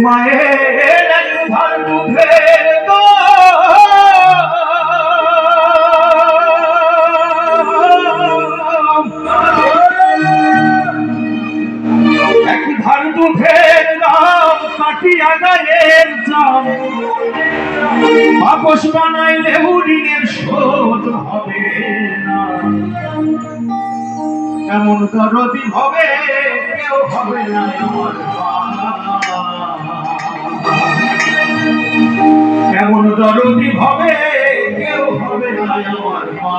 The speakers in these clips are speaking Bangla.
মায়ের একবার মুখে একবার মুখে নাম কাটিয়া গায়ের চাম বাপস বানাইলে হবে এমন দরদি হবে, কেউ হবে না আমার দরদি হবে কেউ হবে না আমার মা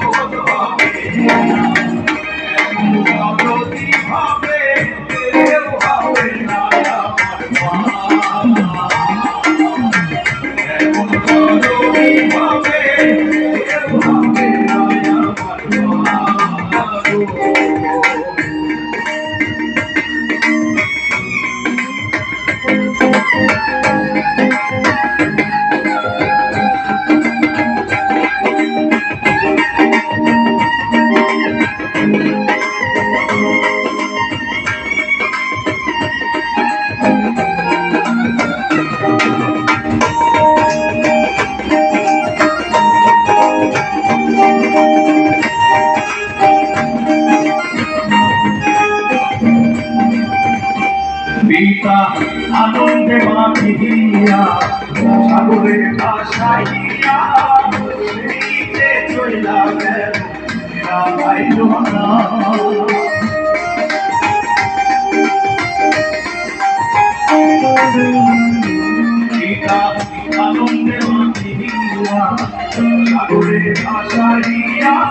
আনন্দে মাতি সাগরে ভাসারিয়া